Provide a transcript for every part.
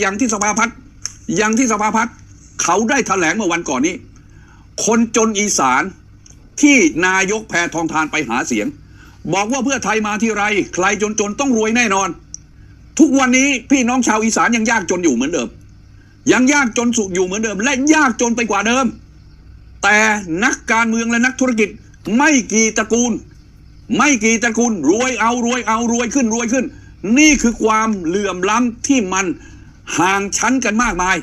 อย่างที่สภาพัฒน์อย่างที่สภาพัฒน์เขาได้แถลงเมื่อวันก่อนนี้ คนจนอีสานที่นายกแพทองทานไปหาเสียง บอกว่าเพื่อไทยมาที่ไร ใครจนจนๆต้องรวยแน่นอน ทุกวันนี้พี่น้องชาวอีสานยังยากจนอยู่เหมือนเดิม ยังยากจนสุดอยู่เหมือนเดิม และยากจนไปกว่าเดิม แต่นักการเมืองและนักธุรกิจไม่กี่ตระกูล ไม่กี่ตระกูลรวยเอารวยเอารวยขึ้นรวยขึ้น นี่คือความเหลื่อมล้ำที่มัน ห่างชั้นกันมากมาย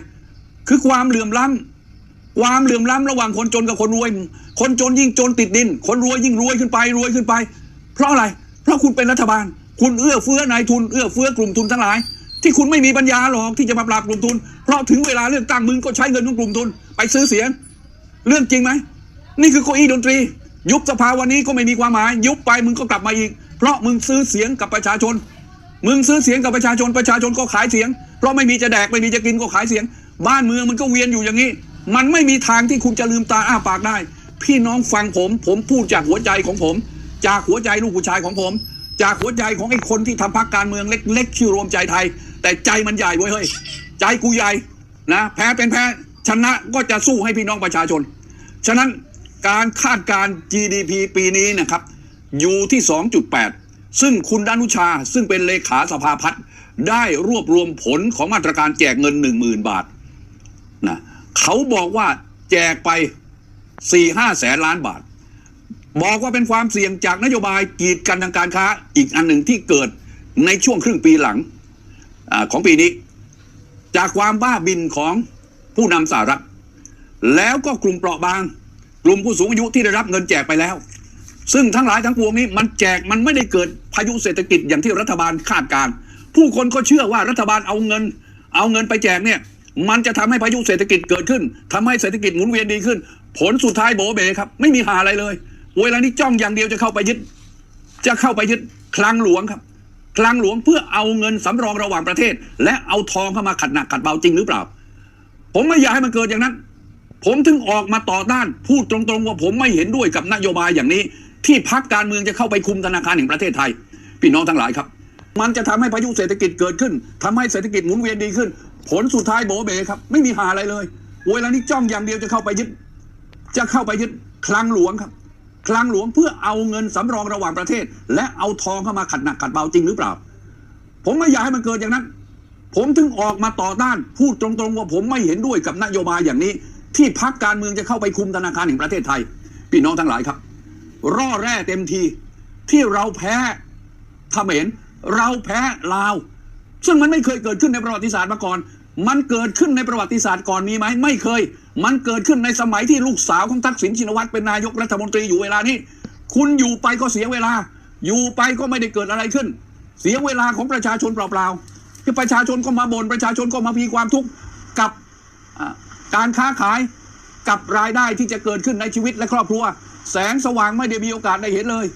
คือความเหลื่อมล้ำความเหลื่อมล้ำระหว่างคนจนกับคนรวย คนจนยิ่งจนติดดิน คนรวยยิ่งรวยขึ้นไปรวยขึ้นไป เพราะอะไร เพราะคุณเป็นรัฐบาล คุณเอื้อเฟื้อนายทุนเอื้อเฟื้อกลุ่มทุนทั้งหลาย ที่คุณไม่มีปัญญาหรอกที่จะมาปราบกลุ่มทุน เพราะถึงเวลาเลือกตั้งมึงก็ใช้เงินของกลุ่มทุน ไปซื้อเสียง เรื่องจริงไหมนี่คือเก้าอี้ดนตรี ยุบสภาวันนี้ก็ไม่มีความหมาย ยุบไปมึงก็กลับมาอีก เพราะมึงซื้อเสียงกับประชาชน มึงซื้อเสียงกับประชาชนประชาชนก็ขายเสียง เพราะไม่มีจะแดกไม่มีจะกินก็ขายเสียง บ้านเมืองมันก็เวียนอยู่อย่างนี้ มันไม่มีทางที่คุณจะลืมตาอ้าปากได้ พี่น้องฟังผม ผมพูดจากหัวใจของผม จากหัวใจลูกผู้ชายของผม จากหัวใจของไอ้คนที่ทำพรรคการเมืองเล็กๆชื่อรวมใจไทย แต่ใจมันใหญ่เว้ยเฮ้ยใจกูใหญ่นะแพ้เป็นแพ้ชนะก็จะสู้ให้พี่น้องประชาชน ฉะนั้นการคาดการ GDP ปีนี้นะครับ อยู่ที่ 2.8 ซึ่งคุณดานุชาซึ่งเป็นเลขาสภาพัฒน์ได้รวบรวมผลของมาตรการแจกเงิน10,000บาทนะเขาบอกว่าแจกไป4-5แสนล้านบาท บอกว่าเป็นความเสี่ยงจากนโยบายกีดกันทางการค้า อีกอันหนึ่งที่เกิดในช่วงครึ่งปีหลังอของปีนี้ จากความบ้าบินของผู้นำสหรัฐแล้วก็กลุ่มเปราะบาง กลุ่มผู้สูงอายุที่ได้รับเงินแจกไปแล้ว ซึ่งทั้งหลายทั้งปวงนี้มันแจกมันไม่ได้เกิดพายุเศรษฐกิจอย่างที่รัฐบาลคาดการ ผู้คนก็เชื่อว่ารัฐบาลเอาเงิน เอาเงินไปแจกเนี่ย มันจะทำให้พายุเศรษฐกิจเกิดขึ้นทำให้เศรษฐกิจหมุนเวียนดีขึ้น ผลสุดท้ายโบเบครับ ไม่มีหาอะไรเลยเวลานี้จ้องอย่างเดียวจะเข้าไปยึด จะเข้าไปยึดคลังหลวงครับ คลังหลวงเพื่อเอาเงินสำรองระหว่างประเทศ และเอาทองเข้ามาขัดหนักขัดเบาจริงหรือเปล่า ผมไม่อยากให้มันเกิดอย่างนั้น ผมถึงออกมาต่อต้านพูดตรงๆว่าผมไม่เห็นด้วยกับนโยบายอย่างนี้ ที่พักการเมืองจะเข้าไปคุมธนาคารแห่งประเทศไทย พี่น้องทั้งหลายครับ มันจะทำให้พายุเศรษฐกิจเกิดขึ้นทำให้เศรษฐกิจหมุนเวียนดีขึ้น ผลสุดท้ายโบเบครับ ไม่มีหาอะไรเลยเวลานี้จ้องอย่างเดียวจะเข้าไปยึด จะเข้าไปยึดคลังหลวงครับ คลังหลวงเพื่อเอาเงินสำรองระหว่างประเทศ และเอาทองเข้ามาขัดหนักขัดเบาจริงหรือเปล่า ผมไม่อยากให้มันเกิดอย่างนั้น ผมถึงออกมาต่อต้านพูดตรงๆว่าผมไม่เห็นด้วยกับนโยบายอย่างนี้ ที่พักการเมืองจะเข้าไปคุมธนาคารแห่งประเทศไทย พี่น้องทั้งหลายครับ ร่อแร่เต็มที ที่เราแพ้เขมรเราแพ้ลาว ซึ่งมันไม่เคยเกิดขึ้นในประวัติศาสตร์มาก่อน มันเกิดขึ้นในประวัติศาสตร์ก่อนมีไหมไม่เคย มันเกิดขึ้นในสมัยที่ลูกสาวของทักษิณชินวัตรเป็นนายกรัฐมนตรีอยู่เวลานี้ คุณอยู่ไปก็เสียเวลา อยู่ไปก็ไม่ได้เกิดอะไรขึ้น เสียเวลาของประชาชนเปล่าๆคือประชาชนก็มาบน่นประชาชนก็มาพีความทุกข์กับการค้าขายกับรายได้ที่จะเกิดขึ้นในชีวิตและครอบครัว แสงสว่างไม่ได้มีโอกาสได้เห็นเลย